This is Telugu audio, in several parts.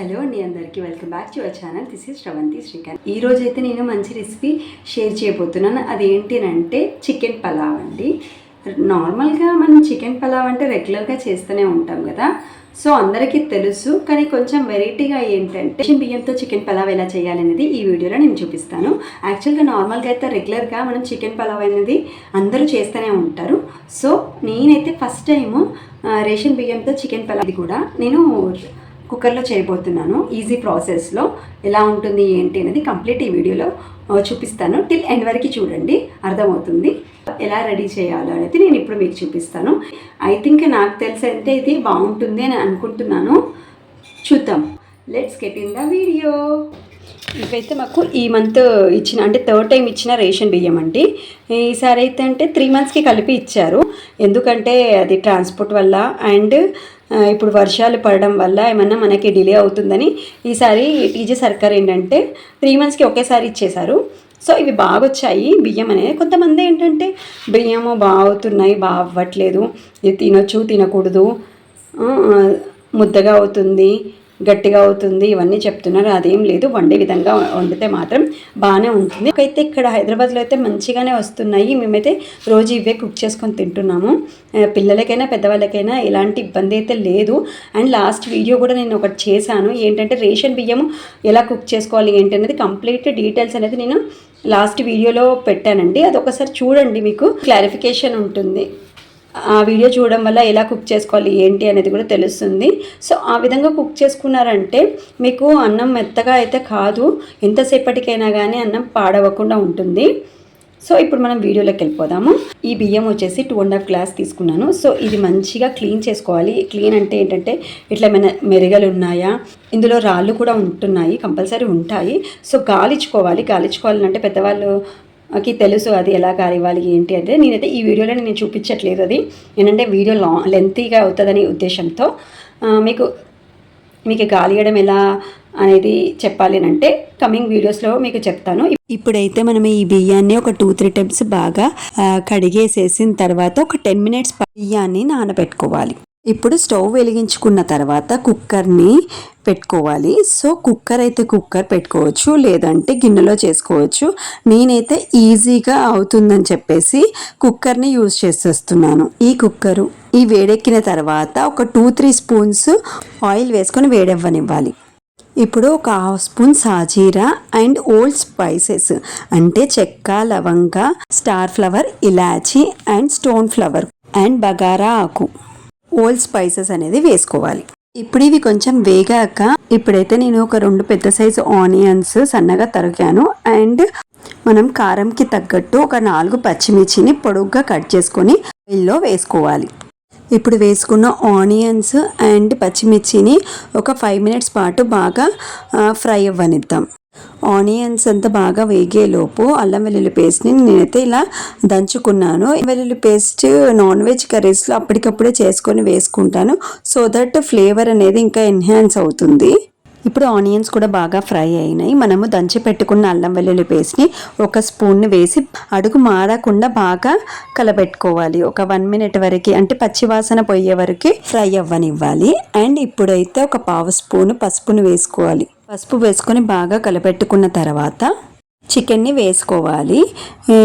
హలో అండి అందరికీ. Welcome back to our channel this is Sravanthi Srikanth ఈ రోజు అయితే నేను మంచి రెసిపీ షేర్ చేయబోతున్నాను. అదేంటినంటే చికెన్ పలావ్ అండి. నార్మల్గా మనం చికెన్ పలావ్ అంటే రెగ్యులర్గా చేస్తూనే ఉంటాం కదా. సో అందరికీ తెలుసు కానీ కొంచెం వెరైటీగా ఏంటంటే రేషన్ బియ్యంతో చికెన్ పలావ్ ఎలా చేయాలనేది ఈ వీడియోలో నేను చూపిస్తాను. యాక్చువల్గా నార్మల్గా అయితే రెగ్యులర్గా మనం చికెన్ పలావ్ అనేది అందరూ చేస్తూనే ఉంటారు. సో నేనైతే ఫస్ట్ టైము రేషన్ బియ్యంతో చికెన్ పలావ్ కూడా నేను కుక్కర్లో చేయబోతున్నాను. ఈజీ ప్రాసెస్లో ఎలా ఉంటుంది ఏంటి అనేది కంప్లీట్ ఈ వీడియోలో చూపిస్తాను. టిల్ ఎండ్ వరకు చూడండి అర్థమవుతుంది. ఎలా రెడీ చేయాలో అనేది నేను ఇప్పుడు మీకు చూపిస్తాను. ఐ థింక్ నాకు తెలిసి ఇది బాగుంటుంది అని అనుకుంటున్నాను. చూద్దాం. Let's get in the video ఇవైతే మాకు ఈ మంత్ ఇచ్చిన అంటే థర్డ్ టైం ఇచ్చిన రేషన్ బియ్యం అండి. ఈసారి అయితే అంటే త్రీ మంత్స్కి కలిపి ఇచ్చారు. ఎందుకంటే అది ట్రాన్స్పోర్ట్ వల్ల అండ్ ఇప్పుడు వర్షాలు పడడం వల్ల ఏమన్నా మనకి డిలే అవుతుందని ఈసారి టీజీ సర్కార్ ఏంటంటే త్రీ మంత్స్కి ఒకేసారి ఇచ్చేశారు. సో ఇవి బాగా వచ్చాయి బియ్యం అనేది. కొంతమంది ఏంటంటే బియ్యము బాగుతున్నాయి బాగా అవ్వట్లేదు ఇది తినొచ్చు తినకూడదు. ముద్దగా అవుతుంది. గట్టిగా అవుతుంది ఇవన్నీ చెప్తున్నారు. అదేం లేదు. వండే విధంగా వండితే మాత్రం బాగానే ఉంటుంది. అయితే ఇక్కడ హైదరాబాద్లో అయితే మంచిగానే వస్తున్నాయి. మేమైతే రోజు ఇవే కుక్ చేసుకొని తింటున్నాము. పిల్లలకైనా పెద్దవాళ్ళకైనా ఎలాంటి ఇబ్బంది అయితే లేదు. అండ్ లాస్ట్ వీడియో కూడా నేను ఒకటి చేశాను. ఏంటంటే రేషన్ బియ్యం ఎలా కుక్ చేసుకోవాలి ఏంటి అనేది కంప్లీట్ డీటెయిల్స్ అనేది నేను లాస్ట్ వీడియోలో పెట్టానండి. అది ఒకసారి చూడండి మీకు. క్లారిఫికేషన్ ఉంటుంది. ఆ వీడియో చూడడం వల్ల ఎలా కుక్ చేసుకోవాలి ఏంటి అనేది కూడా తెలుస్తుంది. సో ఆ విధంగా కుక్ చేసుకున్నారంటే మీకు అన్నం మెత్తగా అయితే కాదు ఎంతసేపటికైనా కానీ అన్నం పాడవకుండా ఉంటుంది. సో ఇప్పుడు మనం వీడియోలోకి వెళ్ళిపోదాము. ఈ బియ్యం వచ్చేసి టూ అండ్ హాఫ్ గ్లాస్ తీసుకున్నాను. సో ఇది మంచిగా క్లీన్ చేసుకోవాలి. క్లీన్ అంటే ఏంటంటే ఇట్లా ఏమైనా మెరుగలు ఉన్నాయా? ఇందులో రాళ్ళు కూడా ఉంటున్నాయి కంపల్సరీ ఉంటాయి. సో గాలిచ్చుకోవాలి గాలిచ్చుకోవాలంటే పెద్దవాళ్ళు కి తెలుసు అది ఎలా కానివ్వాలి ఏంటి అంటే నేనైతే ఈ వీడియోలో నేను చూపించట్లేదు అది. ఏంటంటే వీడియో లా లెంతీగా అవుతుందని ఉద్దేశంతో మీకు మీకు గాలియడం ఎలా అనేది చెప్పాలి అంటే కమింగ్ వీడియోస్లో మీకు చెప్తాను. ఇప్పుడైతే మనం ఈ బియ్యాన్ని ఒక టూ త్రీ టైమ్స్ బాగా కడిగేసేసిన తర్వాత ఒక టెన్ మినిట్స్ బియ్యాన్ని నానబెట్టుకోవాలి. ఇప్పుడు స్టవ్ వెలిగించుకున్న తర్వాత కుక్కర్ని పెట్టుకోవాలి. సో కుక్కర్ అయితే కుక్కర్ పెట్టుకోవచ్చు లేదంటే గిన్నెలో చేసుకోవచ్చు. నేనైతే ఈజీగా అవుతుందని చెప్పేసి కుక్కర్ని యూజ్ చేసేస్తున్నాను. ఈ కుక్కరు ఈ వేడెక్కిన తర్వాత ఒక టూ త్రీ స్పూన్స్ ఆయిల్ వేసుకొని వేడెవ్వనివ్వాలి. ఇప్పుడు ఒక హాఫ్ స్పూన్ సాజీరా అండ్ ఓల్డ్ స్పైసెస్ అంటే చెక్క లవంగ స్టార్ ఫ్లవర్ ఇలాచి అండ్ స్టోన్ ఫ్లవర్ అండ్ బగారా ఆకు. ఓల్డ్ స్పైసెస్ అనేది వేసుకోవాలి. ఇప్పుడు ఇవి కొంచెం వేగాక ఇప్పుడైతే నేను ఒక రెండు పెద్ద సైజు ఆనియన్స్ సన్నగా తరిగాను. అండ్ మనం కారంకి తగ్గట్టు ఒక నాలుగు పచ్చిమిర్చిని పొడుగ్గా కట్ చేసుకొని ఆయిల్లో వేసుకోవాలి. ఇప్పుడు వేసుకున్న ఆనియన్స్ అండ్ పచ్చిమిర్చిని ఒక ఫైవ్ మినిట్స్ పాటు బాగా ఫ్రై అవ్వనిద్దాం. ఆనియన్స్ అంతా బాగా వేగేలోపు అల్లం వెల్లుల్లి పేస్ట్ని నేనైతే ఇలా దంచుకున్నాను. వెల్లుల్లి పేస్ట్ నాన్ వెజ్ కర్రీస్లో అప్పటికప్పుడే చేసుకొని వేసుకుంటాను. సో దట్ ఫ్లేవర్ అనేది ఇంకా ఎన్హాన్స్ అవుతుంది. ఇప్పుడు ఆనియన్స్ కూడా బాగా ఫ్రై అయినాయి. మనము దంచి పెట్టుకున్న అల్లం వెల్లుల్లి పేస్ట్ని ఒక స్పూన్ని వేసి అడుగు మాడకుండా బాగా కలబెట్టుకోవాలి. ఒక వన్ మినిట్ వరకు అంటే పచ్చివాసన పోయే వరకు ఫ్రై అవ్వనివ్వాలి. అండ్ ఇప్పుడైతే ఒక పావు స్పూన్ పసుపును వేసుకోవాలి. పసుపు వేసుకొని బాగా కలపెట్టుకున్న తర్వాత చికెన్ని వేసుకోవాలి.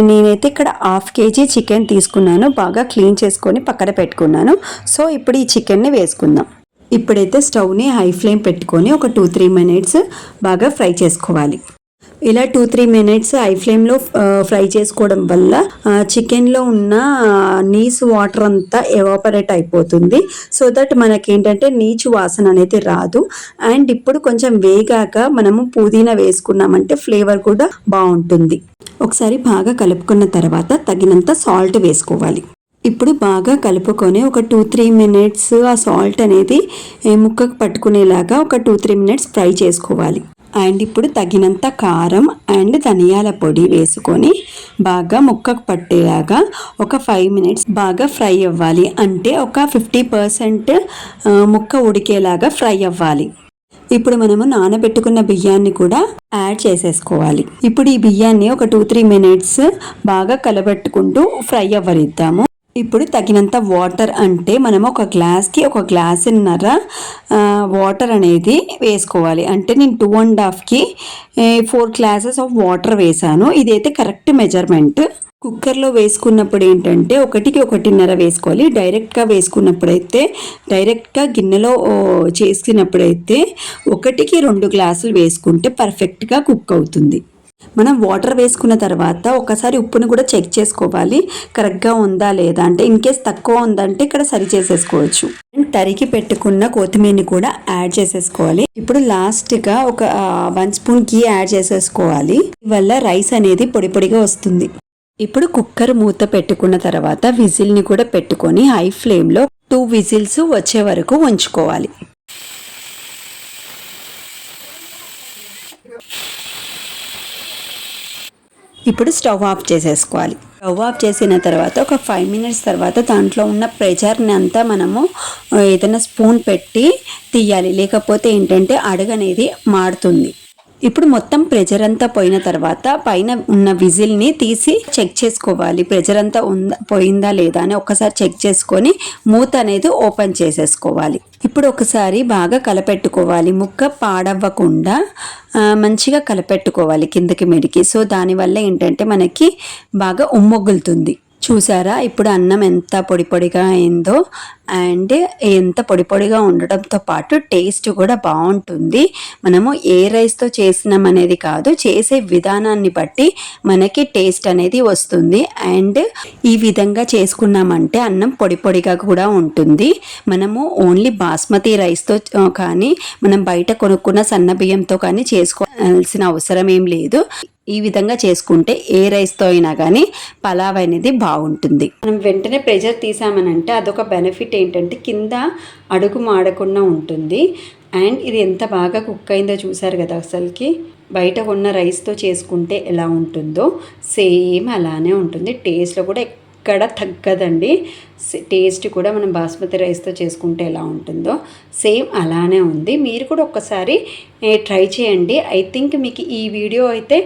నేనైతే ఇక్కడ హాఫ్ కేజీ చికెన్ తీసుకున్నాను. బాగా క్లీన్ చేసుకొని పక్కన పెట్టుకున్నాను. సో ఇప్పుడు ఈ చికెన్ని వేసుకుందాం. ఇప్పుడైతే స్టవ్ని హై ఫ్లేమ్ పెట్టుకొని ఒక టూ త్రీ మినిట్స్ బాగా ఫ్రై చేసుకోవాలి. ఇలా టూ త్రీ మినిట్స్ హై ఫ్లేమ్లో ఫ్రై చేసుకోవడం వల్ల చికెన్లో ఉన్న నీస్ నీసు వాటర్ అంతా ఎవాపరేట్ అయిపోతుంది. సో దట్ మనకి ఏంటంటే నీచు వాసన అనేది రాదు. అండ్ ఇప్పుడు కొంచెం వేగాక మనము పుదీనా వేసుకున్నామంటే ఫ్లేవర్ కూడా బాగుంటుంది. ఒకసారి బాగా కలుపుకున్న తర్వాత తగినంత సాల్ట్ వేసుకోవాలి. ఇప్పుడు బాగా కలుపుకొని ఒక టూ త్రీ మినిట్స్ ఆ సాల్ట్ అనేది ముక్కకు పట్టుకునేలాగా ఒక టూ త్రీ మినిట్స్ ఫ్రై చేసుకోవాలి. అండ్ ఇప్పుడు తగినంత కారం అండ్ ధనియాల పొడి వేసుకొని బాగా ముక్కకు పట్టేలాగా ఒక ఫైవ్ మినిట్స్ బాగా ఫ్రై అవ్వాలి. అంటే ఒక ఫిఫ్టీ పర్సెంట్ ముక్క ఉడికేలాగా ఫ్రై అవ్వాలి. ఇప్పుడు మనము నానబెట్టుకున్న బియ్యాన్ని కూడా యాడ్ చేసేసుకోవాలి. ఇప్పుడు ఈ బియ్యాన్ని ఒక టూ త్రీ మినిట్స్ బాగా కలబెట్టుకుంటూ ఫ్రై అవ్వనిద్దాము. ఇప్పుడు తగినంత వాటర్ అంటే మనం ఒక గ్లాస్కి ఒక గ్లాసున్నర వాటర్ అనేది వేసుకోవాలి. అంటే నేను టూ అండ్ హాఫ్కి ఫోర్ గ్లాసెస్ ఆఫ్ వాటర్ వేసాను. ఇదైతే కరెక్ట్ మెజర్మెంట్. కుక్కర్లో వేసుకున్నప్పుడు ఏంటంటే ఒకటికి ఒకటిన్నర వేసుకోవాలి. డైరెక్ట్గా వేసుకున్నప్పుడైతే డైరెక్ట్గా గిన్నెలో ఓ, చేసుకున్నప్పుడైతే ఒకటికి రెండు గ్లాసులు వేసుకుంటే పర్ఫెక్ట్గా కుక్ అవుతుంది. మనం వాటర్ వేసుకున్న తర్వాత ఒకసారి ఉప్పుని కూడా చెక్ చేసుకోవాలి. కరెక్ట్గా ఉందా లేదా అంటే ఇన్ కేస్ తక్కువ ఉందంటే ఇక్కడ సరి చేసేసుకోవచ్చు. అండ్ తరిగి పెట్టుకున్న కొత్తిమీరని కూడా యాడ్ చేసేసుకోవాలి. ఇప్పుడు లాస్ట్గా ఒక వన్ స్పూన్ గీ యాడ్ చేసేసుకోవాలి. వల్ల రైస్ అనేది పొడి పొడిగా వస్తుంది. ఇప్పుడు కుక్కర్ మూత పెట్టుకున్న తర్వాత విజిల్ని కూడా పెట్టుకొని హై ఫ్లేమ్లో టూ విజిల్స్ వచ్చే వరకు ఉంచుకోవాలి. ఇప్పుడు స్టవ్ ఆఫ్ చేసేసుకోవాలి. స్టవ్ ఆఫ్ చేసిన తర్వాత ఒక ఫైవ్ మినిట్స్ తర్వాత దాంట్లో ఉన్న ప్రెషర్ని అంతా మనము ఏదైనా స్పూన్ పెట్టి తీయాలి. లేకపోతే ఏంటంటే అడుగనేది మాడుతుంది ఇప్పుడు మొత్తం ప్రెజర్ అంతా పోయిన తర్వాత పైన ఉన్న విజిల్ని తీసి చెక్ చేసుకోవాలి. ప్రెజర్ అంతా ఉందా పోయిందా లేదా అని ఒకసారి చెక్ చేసుకొని మూత అనేది ఓపెన్ చేసేసుకోవాలి. ఇప్పుడు ఒకసారి బాగా కలపెట్టుకోవాలి. ముక్క పాడవ్వకుండా మంచిగా కలపెట్టుకోవాలి కిందకి మెడికి. సో దానివల్ల ఏంటంటే మనకి బాగా ఉమ్మొగులుతుంది. చూసారా? ఇప్పుడు అన్నం ఎంత పొడి పొడిగా అయిందో అండ్ ఎంత పొడి పొడిగా ఉండడంతో పాటు టేస్ట్ కూడా బాగుంటుంది. మనము ఏ రైస్తో చేసినాం అనేది కాదు చేసే విధానాన్ని బట్టి మనకి టేస్ట్ అనేది వస్తుంది. అండ్ ఈ విధంగా చేసుకున్నామంటే అన్నం పొడి పొడిగా కూడా ఉంటుంది. మనము ఓన్లీ బాస్మతి రైస్తో కానీ మనం బయట కొనుక్కున్న సన్న బియ్యంతో కానీ చేసుకోవాల్సిన అవసరం ఏం లేదు. ఈ విధంగా చేసుకుంటే ఏ రైస్తో అయినా కానీ పలావ్ అనేది బాగుంటుంది. మనం వెంటనే ప్రెషర్ తీసామనంటే అదొక బెనిఫిట్ ఏంటంటే కింద అడుగు మాడకుండా ఉంటుంది. అండ్ ఇది ఎంత బాగా కుక్ అయిందో చూసారు కదా అసలుకి. బయట ఉన్న రైస్తో చేసుకుంటే ఎలా ఉంటుందో సేమ్ అలానే ఉంటుంది. టేస్ట్లో కూడా ఎక్కడ తగ్గదండి. టేస్ట్ కూడా మనం బాస్మతి రైస్తో చేసుకుంటే ఎలా ఉంటుందో సేమ్ అలానే ఉంది. మీరు కూడా ఒక్కసారి ట్రై చేయండి. ఐ థింక్ మీకు ఈ వీడియో అయితే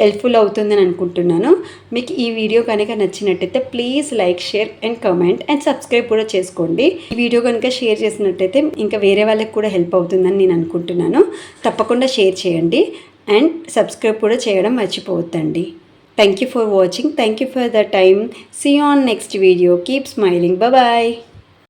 హెల్ప్ఫుల్ అవుతుందని అనుకుంటున్నాను. మీకు ఈ వీడియో కనుక నచ్చినట్టయితే please like share and comment and subscribe కూడా చేసుకోండి. ఈ వీడియో కనుక షేర్ చేసినట్టయితే ఇంకా వేరే వాళ్ళకి కూడా హెల్ప్ అవుతుందని నేను అనుకుంటున్నాను. తప్పకుండా షేర్ చేయండి అండ్ సబ్స్క్రైబ్ కూడా చేయడం మర్చిపోవద్దండి. Thank you for watching thank you for the time see on next video keep smiling bye